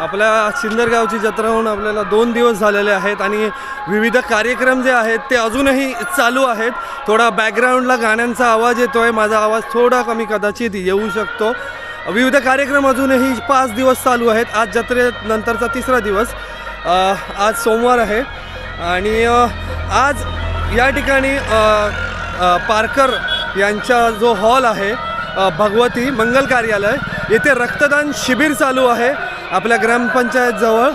आपल्या सिंदरगावची जत्रा होऊन आपल्याला दोन दिवस झालेले आहेत आणि विविध कार्यक्रम जे आहेत ते अजूनही चालू आहेत. थोडा बॅकग्राऊंडला गाण्यांचा आवाज येतो आहे माझा आवाज थोडा कमी कदाचित येऊ शकतो. विविध कार्यक्रम अजूनही पाच दिवस चालू आहेत. आज जत्रेनंतरचा तिसरा दिवस. आज सोमवार आहे. आणि आज या ठिकाणी पारकर यांचा जो हॉल आहे भगवती मंगल कार्यालय येथे रक्तदान शिबिर चालू आहे. आपल्या ग्रामपंचायतजवळ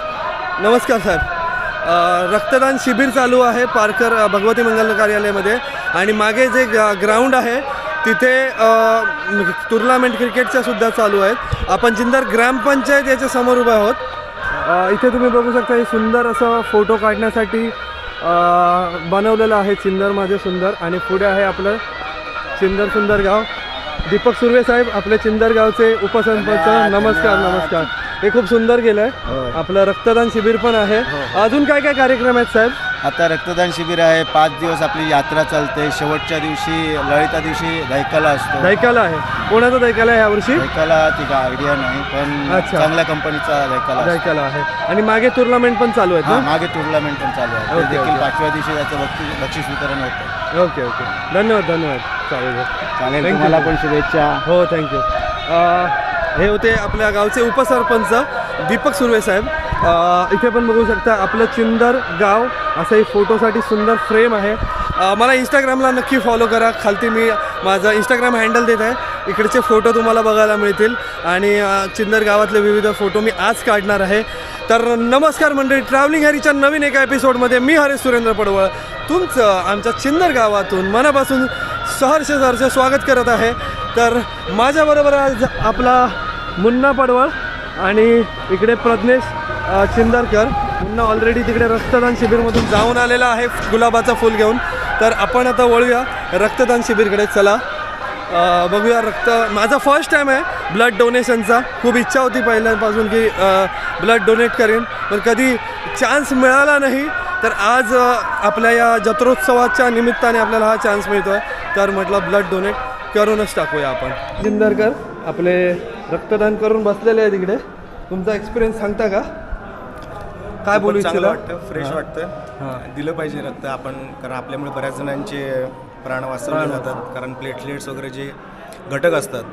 नमस्कार साहेब. रक्तदान शिबिर चालू आहे पारकर भगवती मंगल कार्यालयामध्ये. आणि मागे जे ग्राउंड आहे तिथे टुर्नामेंट क्रिकेटच्या सुद्धा चालू आहेत. आपण जिंदर ग्रामपंचायत याच्या समोर उभे आहोत. इथे तुम्ही बघू शकता हे सुंदर असं फोटो काढण्यासाठी बनवलेलं आहे चिंदर माझे सुंदर. आणि पुढे आहे आपलं चिंदर सुंदर गाव. दीपक सुर्वे साहेब आपले चिंदर गावचे उपसरपंच. नमस्कार नमस्कार. हे खूप सुंदर केलं आहे आपलं रक्तदान शिबिर पण आहे. अजून काय काय कार्यक्रम आहेत साहेब? आता रक्तदान शिबिर आहे. पाच दिवस आपली यात्रा चालते. शेवटच्या दिवशी ललिता दिवशी दैकाला असतो. दैकाला आहे. कोणाचा दैकाला आहे यावर्षी? दैकाला ती काय आयडिया नाही पण अच्छा. चांगल्या कंपनीचा दैकाला असतो. दैकाला आहे. आणि मागे टुर्नामेंट पण चालू आहेत हा, ना? मागे टुर्नामेंट पण चालू आहे. ओके, देखील ओके. पाचव्या दिवशी त्याचं बक्षीस बक्षीस वितरण होतं. Okay okay. धन्यवाद धन्यवाद. चालेल. चालेल Thank you. तुम्हाला पण शुभेच्छा. हो थँक्यू हे होते आपल्या गावचे उपसरपंच दीपक सुर्वे साहेब. इथे पण बघू शकता आपलं चिंदर गाव असं एक फोटोसाठी सुंदर फ्रेम आहे. मला इंस्टाग्रामला नक्की फॉलो करा. खालती मी माझा इंस्टाग्राम हँडल देत आहे. इकडचे फोटो तुम्हाला बघायला मिळतील. आणि चिंदर गावातले विविध फोटो मी आज काढणार आहे. तर नमस्कार मंडळी ट्रॅव्हलिंग हॅरीच्या नवीन एका एपिसोडमध्ये मी हरे सुरेंद्र पडवळ. तुमचं आमच्या चिंदर गावातून मनापासून सहर्ष सहर्ष स्वागत करत आहे. तर माझ्याबरोबर आज आपला मुन्ना पडवळ आणि इकडे प्रज्ञेश अ, चिंदरकर मुन्ना ऑलरेडी तिकडे रक्तदान शिबिरमधून जाऊन आलेला आहे गुलाबाचा फूल घेऊन. तर आपण आता वळूया रक्तदान शिबिरकडे. चला बघूया रक्त. माझा फर्स्ट टाईम आहे ब्लड डोनेशनचा खूप इच्छा होती पहिल्यापासून की ब्लड डोनेट करेन. पण कधी चान्स मिळाला नाही. तर आज आपल्या या जत्रोत्सवाच्या निमित्ताने आपल्याला हा चान्स मिळतो आहे तर म्हटलं ब्लड डोनेट करूनच टाकूया आपण. जिंदरकर आपले रक्तदान करून बसलेले आहे तिकडे तुमचा एक्सपिरियन्स सांगता का? काय बोलू चांगलं इच्छिता? वाटतं फ्रेश वाटतं. दिलं पाहिजे रक्त आपण कारण आपल्यामुळे बऱ्याच जणांचे प्राण वाचवले जातात. कारण प्लेटलेट्स वगैरे जे घटक असतात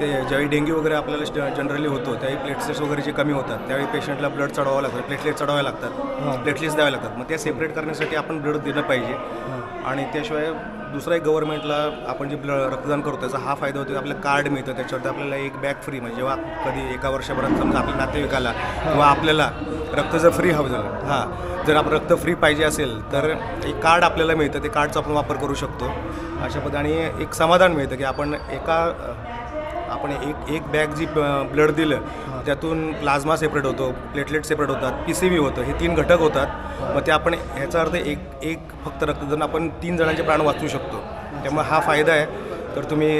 ते ज्यावेळी डेंग्यू वगैरे आपल्याला जनरली होतो त्यावेळी प्लेटलेट्स वगैरे जे कमी होतात. त्यावेळी पेशंटला ब्लड चढवावं लागतं. प्लेटलेट चढवावे लागतात. प्लेटलेट्स द्यावे लागतात. मग ते सेपरेट करण्यासाठी आपण ब्लड दिलं पाहिजे. आणि त्याशिवाय दुसरा एक गव्हर्नमेंटला आपण जे रक्तदान करतो त्याचा हा फायदा होतो की आपलं कार्ड मिळतं त्याच्यावरती आपल्याला एक बॅग फ्री म्हणजे जेव्हा कधी एका वर्षापर्यंत समजा आपल्या नातेवाईकाला किंवा आपल्याला रक्त जर फ्री हवं झालं हां जर आपण रक्त फ्री पाहिजे असेल तर एक कार्ड आपल्याला मिळतं ते कार्डचा आपण वापर करू शकतो. अशा पद्धतीने एक समाधान मिळतं की आपण एका आपण एक एक बॅग जी ब्लड दिलं त्यातून प्लाझ्मा सेपरेट होतो प्लेटलेट सेपरेट होतात पी सी बी होतं हे तीन घटक होतात. मग ते आपण ह्याचा अर्थ एक एक फक्त रक्तदान आपण तीन जणांचे प्राण वाचवू शकतो. त्यामुळे हा फायदा आहे. तर तुम्ही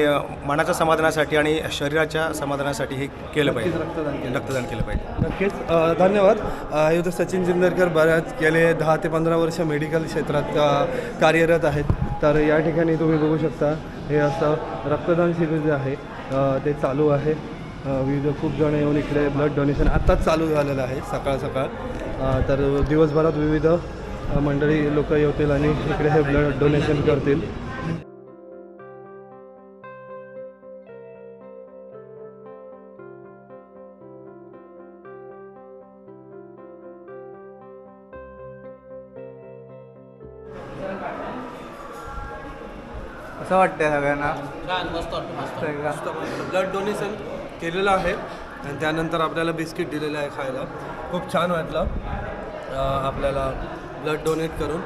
मनाच्या समाधानासाठी आणि शरीराच्या समाधानासाठी हे केलं पाहिजे. रक्तदान. रक्तदान केलं पाहिजे. नक्कीच. धन्यवाद. होतं सचिन जिंदरकर. बऱ्याच गेले दहा ते पंधरा वर्ष मेडिकल क्षेत्रात कार्यरत आहेत. तर या ठिकाणी तुम्ही बघू शकता हे असं रक्तदान शिबिर जे आहे. ते चालू आहे. विविध खूप जण येऊन इकडे ब्लड डोनेशन आत्ताच चालू झालेलं आहे सकाळ सकाळ. तर दिवसभरात विविध मंडळी लोक येतील आणि इकडे हे ब्लड डोनेशन करतील. असं वाटतंय सगळ्यांना. मस्त ब्लड डोनेशन केलेलं आहे. आणि त्यानंतर आपल्याला बिस्किट दिलेलं आहे खायला. खूप छान वाटलं. अं, आपल्याला ब्लड डोनेट करून.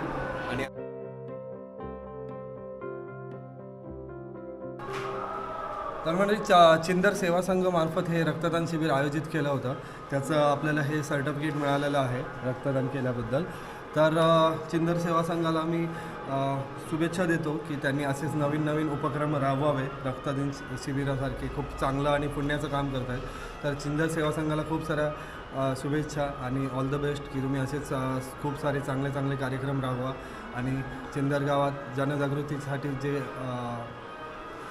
आणि तर म्हणजे चा चिंदर सेवा संघमार्फत हे रक्तदान शिबिर आयोजित केलं होतं. त्याचं आपल्याला हे सर्टिफिकेट मिळालेलं आहे रक्तदान केल्याबद्दल. तर अ, चिंदर सेवा संघाला मी शुभेच्छा देतो की त्यांनी असेच नवीन नवीन उपक्रम राबवावे. रक्तदान शिबिरासारखे खूप चांगलं आणि पुण्याचं काम करत आहेत तर चिंदर सेवा संघाला खूप साऱ्या शुभेच्छा आणि ऑल द बेस्ट की तुम्ही असेच खूप सारे चांगले चांगले कार्यक्रम राबवा. आणि चिंदर गावात जनजागृतीसाठी जे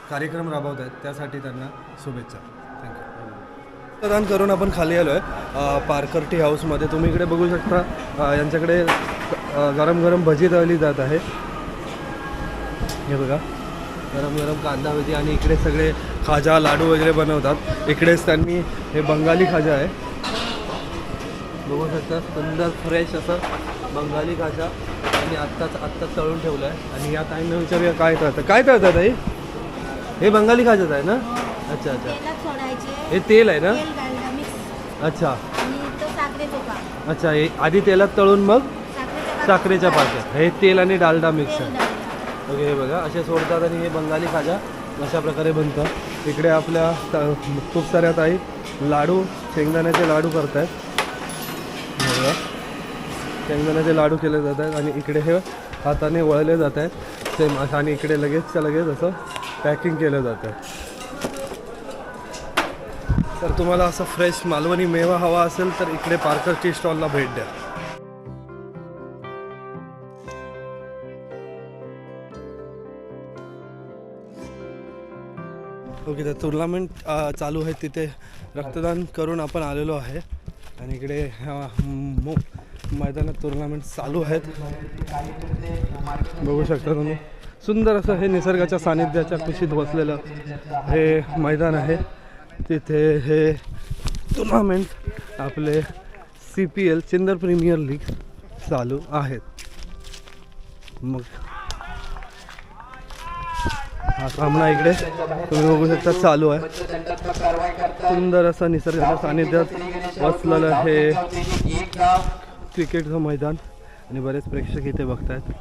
कार्यक्रम राबवत आहेत त्यासाठी त्यांना शुभेच्छा. थँक्यू प्रदान करून आपण खाली आलो आहे पारकर्टी हाऊसमध्ये. तुम्ही इकडे बघू शकता यांच्याकडे गरम गरम भजी तळली जात आहे. हे बघा. गरम गरम कांदा भजी आणि इकडे सगळे खाजा लाडू वगैरे बनवतात. इकडेच त्यांनी हे बंगाली खाजा आहे. बघू शकता सुंदर फ्रेश असं बंगाली खाजा. आणि आत्ताच आत्ताच तळून ठेवलं आहे आणि या ताईंना विचारूया काय तळतं काय तळतात ताई? हे बंगाली खाजाच आहे ना? अच्छा अच्छा. हे तेल आहे ना? अच्छा. अच्छा हे आधी तेलात तळून मग साखरेच्या पाक्यात हे तेल आणि डालडा मिक्स आहे. ओके हे बघा असे सोडतात आणि हे बंगाली खाजा अशा प्रकारे बनतं इकडे आपल्या त- खूप साऱ्या ताई लाडू शेंगदाण्याचे लाडू करतायत. बघा. शेंगदाण्याचे लाडू केले जात आहेत आणि इकडे हे हाताने वळले जात आहेत सेम असं आणि इकडे लगेचच्या लगेच असं पॅकिंग केलं जातं. तर तुम्हाला असं फ्रेश मालवणी मेवा हवा असेल तर इकडे पार्कर टी स्टॉलला भेट द्या. ओके तर टुर्नामेंट चालू आहे. तिथे रक्तदान करून आपण आलेलो आहे. आणि इकडे मो मैदानात टुर्नामेंट चालू आहेत. बघू शकता तुम्ही. सुंदर असं हे निसर्गाच्या सानिध्याच्या कुशीत बसलेलं हे मैदान आहे. तिथे हे टुर्नामेंट आपले सी पी एल चिंदर प्रीमियर लीग चालू आहेत. मग हा सामना इकडे. तुम्ही बघू शकता चालू आहे. सुंदर असं निसर्गाच्या सानिध्यात बसलेलं हे क्रिकेटचं मैदान. आणि बरेच प्रेक्षक इथे बघतायत.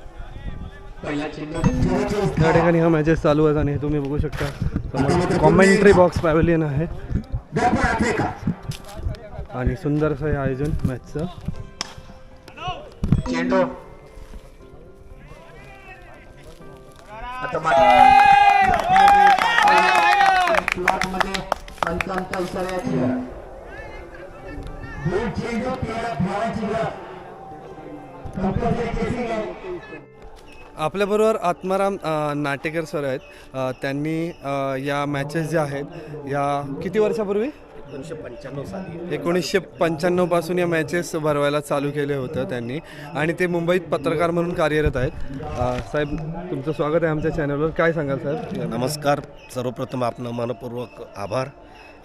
या ठिकाणी हा मॅचेस चालू आहेत आणि हे तुम्ही बघू शकता. कॉमेंट्री बॉक्स पॅव्हलियन आहे. आणि सुंदर असं हे आयोजन मॅचचं प्लॉटमध्ये पंचांचा इशाऱ्याची चेंडू तेरा धावाची आपल्याबरोबर आत्माराम नाटेकर सर आहेत. त्यांनी या मॅचेस ज्या आहेत या किती वर्षापूर्वी? एकोणीसशे पंच्याण्णव साली एकोणीसशे पंच्याण्णवपासून या मॅचेस भरवायला चालू केले होतं त्यांनी. आणि ते मुंबईत पत्रकार म्हणून कार्यरत आहेत. साहेब तुमचं स्वागत आहे आमच्या चॅनलवर काय सांगाल साहेब? नमस्कार. सर्वप्रथम आपलं मनपूर्वक आभार.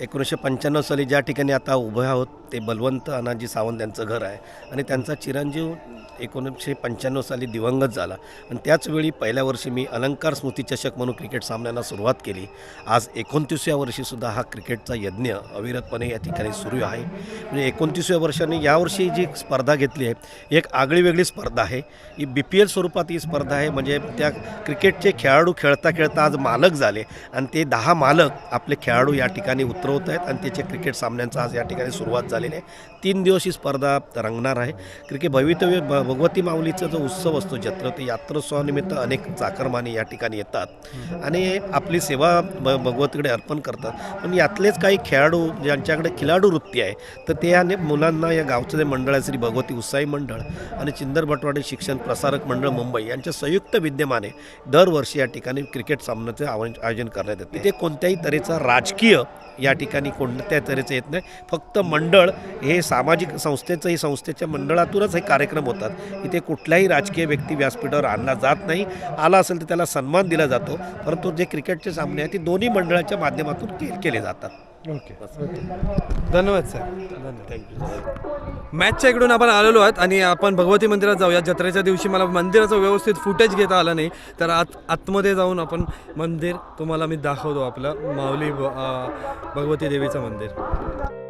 एकोणीसशे पंच्याण्णव साली ज्या ठिकाणी आता उभे आहोत ते बलवंत अनाजी सावंत यांचं घर आहे. आणि त्यांचा चिरंजीव एकोणीसशे पंच्याण्णव साली दिवंगत झाला. आणि त्याचवेळी पहिल्या वर्षी मी अलंकार स्मृती चषक म्हणून क्रिकेट सामन्यांना सुरुवात केली. आज एकोणतीसव्या वर्षीसुद्धा हा क्रिकेटचा यज्ञ अविरतपणे या ठिकाणी सुरू आहे. म्हणजे एकोणतीसव्या वर्षाने यावर्षी जी स्पर्धा घेतली आहे एक आगळी वेगळी स्पर्धा आहे. ही बी पी एल स्वरूपात ही स्पर्धा आहे. म्हणजे त्या क्रिकेटचे खेळाडू खेळता खेळता आज मालक झाले. आणि ते दहा मालक आपले खेळाडू या ठिकाणी उतरवत आहेत आणि त्याचे क्रिकेट सामन्यांचा आज या ठिकाणी सुरुवात झालेली आहे. तीन दिवस ही स्पर्धा रंगणार आहे. क्रिकेट भवितव्य भ भगवती माऊलीचा जो उत्सव असतो जत्र ते यात्रोत्सवानिमित्त अनेक चाकरमाने या ठिकाणी येतात. आणि आपली सेवा भ भगवतीकडे अर्पण करतात. पण यातलेच काही खेळाडू ज्यांच्याकडे खिलाडू वृत्ती आहे तर ते अनेक मुलांना या गावचं जे मंडळ आहे श्री भगवती उत्साही मंडळ आणि चिंदर भटवाडे शिक्षण प्रसारक मंडळ मुंबई यांच्या संयुक्त विद्यमाने दरवर्षी या ठिकाणी क्रिकेट सामन्याचे आव- आयोजन करण्यात येते. ते कोणत्याही तऱ्हेचा राजकीय या ठिकाणी कोणत्या तऱ्हेचं येत नाही. फक्त मंडळ हे सामाजिक संस्थेचं हे संस्थेच्या मंडळातूनच हे कार्यक्रम होतात. इथे कुठल्याही राजकीय व्यक्ती व्यासपीठावर आणला जात नाही. आला असेल तर त्याला सन्मान दिला जातो. परंतु जे क्रिकेटचे सामने आहेत ते दोन्ही मंडळाच्या माध्यमातून के केले जातात. ओके धन्यवाद सर धन्यवाद. थँक्यू मॅचच्या इकडून आपण आलेलो आहोत आणि आपण भगवती मंदिरात जाऊया. जत्रेच्या दिवशी मला मंदिराचं व्यवस्थित फुटेज घेता आलं नाही. तर आत आतमध्ये जाऊन आपण मंदिर तुम्हाला मी दाखवतो आपलं माऊली भगवती देवीचं मंदिर.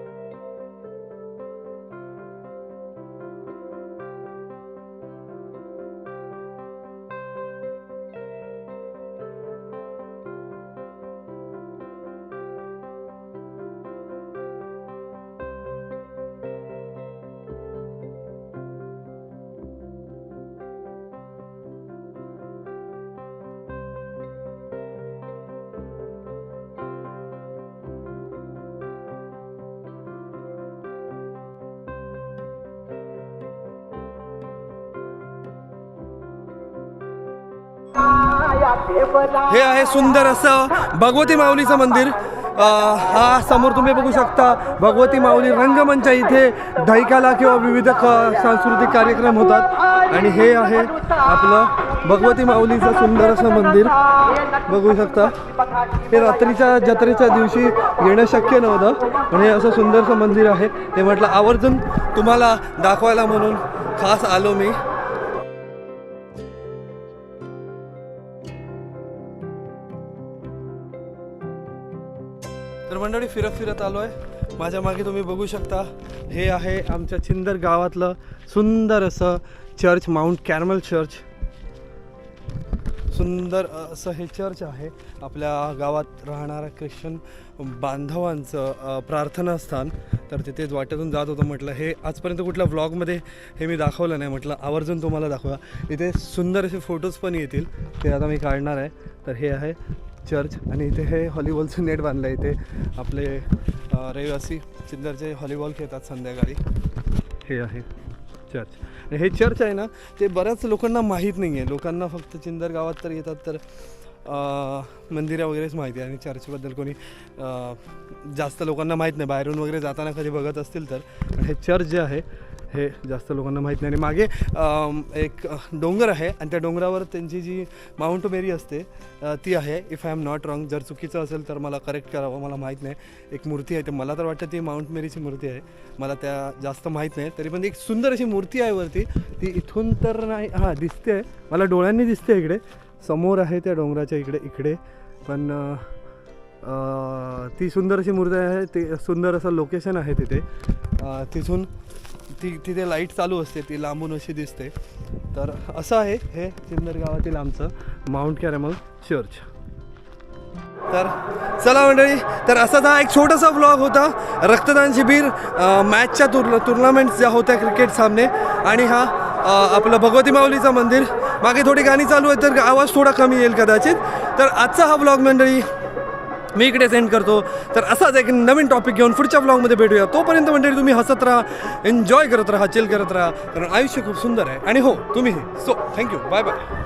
हे आहे सुंदर असं भगवती माऊलीचं मंदिर. हा समोर तुम्ही बघू शकता भगवती माऊली रंगमंच इथे ढैकाला किंवा विविध क- सांस्कृतिक कार्यक्रम होतात. आणि हे आहे आपलं भगवती माऊलीचं सुंदर असं मंदिर. बघू शकता. हे रात्रीच्या जत्रेच्या दिवशी येणं शक्य नव्हतं पण हे असं सुंदरसं मंदिर आहे. हे म्हटलं आवर्जून तुम्हाला दाखवायला म्हणून खास आलो मी. मंडळी फिरत फिरत आलो आहे माझ्या मागे तुम्ही बघू शकता हे आहे आमच्या चिंदर गावातलं सुंदर असं चर्च माउंट कॅरमल चर्च. सुंदर असं हे चर्च आहे. आपल्या गावात राहणाऱ्या ख्रिश्चन बांधवांचं प्रार्थना प्रार्थनास्थान. तर तिथेच वाटेतून जात होतं म्हटलं हे आजपर्यंत कुठल्या व्लॉगमध्ये हे मी दाखवलं नाही. म्हटलं आवर्जून तुम्हाला दाखवा इथे सुंदर असे फोटोज पण येतील ते आता मी काढणार आहे. तर हे आहे चर्च आणि इथे हे हॉलीबॉलचं नेट बांधलं आहे. इथे आपले रहिवासी चिंदरचे हॉलीबॉल खेळतात संध्याकाळी. हे आहे चर्च. आणि हे चर्च आहे ना ते बऱ्याच लोकांना माहीत नाही आहे लोकांना फक्त चिंदर गावात तर येतात तर मंदिरं वगैरेच माहिती आहे. आणि चर्चबद्दल कोणी जास्त लोकांना माहीत नाही. बाहेरून वगैरे जाताना कधी बघत असतील तर. हे चर्च जे आहे हे जास्त लोकांना माहीत नाही. आणि मागे एक डोंगर आहे. आणि त्या डोंगरावर त्यांची जी माउंट मेरी असते ती आहे. If I am not wrong जर चुकीचं असेल तर मला करेक्ट करावं. मला माहीत नाही. एक मूर्ती आहे. ते मला तर वाटतं ती माउंट मेरीची मूर्ती आहे. मला त्या जास्त माहीत नाही. तरी पण एक सुंदर अशी मूर्ती आहे वरती. ती इथून तर नाही हां दिसते. आहे मला डोळ्यांनी दिसते इकडे. समोर आहे त्या डोंगराच्या इकडे इकडे. पण ती सुंदर अशी मूर्ती आहे. ते सुंदर असं लोकेशन आहे तिथे. तिथून ती तिथे लाइट चालू असते ती लांबून अशी दिसते. तर असं आहे हे चिंदर गावातील आमचं माउंट कॅरेमल चर्च तर चला मंडळी तर असाच हा एक छोटासा ब्लॉग होता. रक्तदान शिबिर मॅचच्या तुर टुर्नामेंट्स ज्या होत्या क्रिकेट सामने. आणि हा आपलं भगवती माऊलीचं मंदिर. मागे थोडी गाणी चालू आहेत तर आवाज थोडा कमी येईल कदाचित. तर आजचा हा ब्लॉग मंडळी मी इकडे सेंड करतो. तर असाच एक नवीन टॉपिक घेऊन पुढच्या ब्लॉगमध्ये भेटूया. तोपर्यंत मंडळी तुम्ही हसत राहा एन्जॉय करत राहा चिल करत राहा. कारण आयुष्य खूप सुंदर आहे. आणि हो तुम्ही सो थँक्यू बाय बाय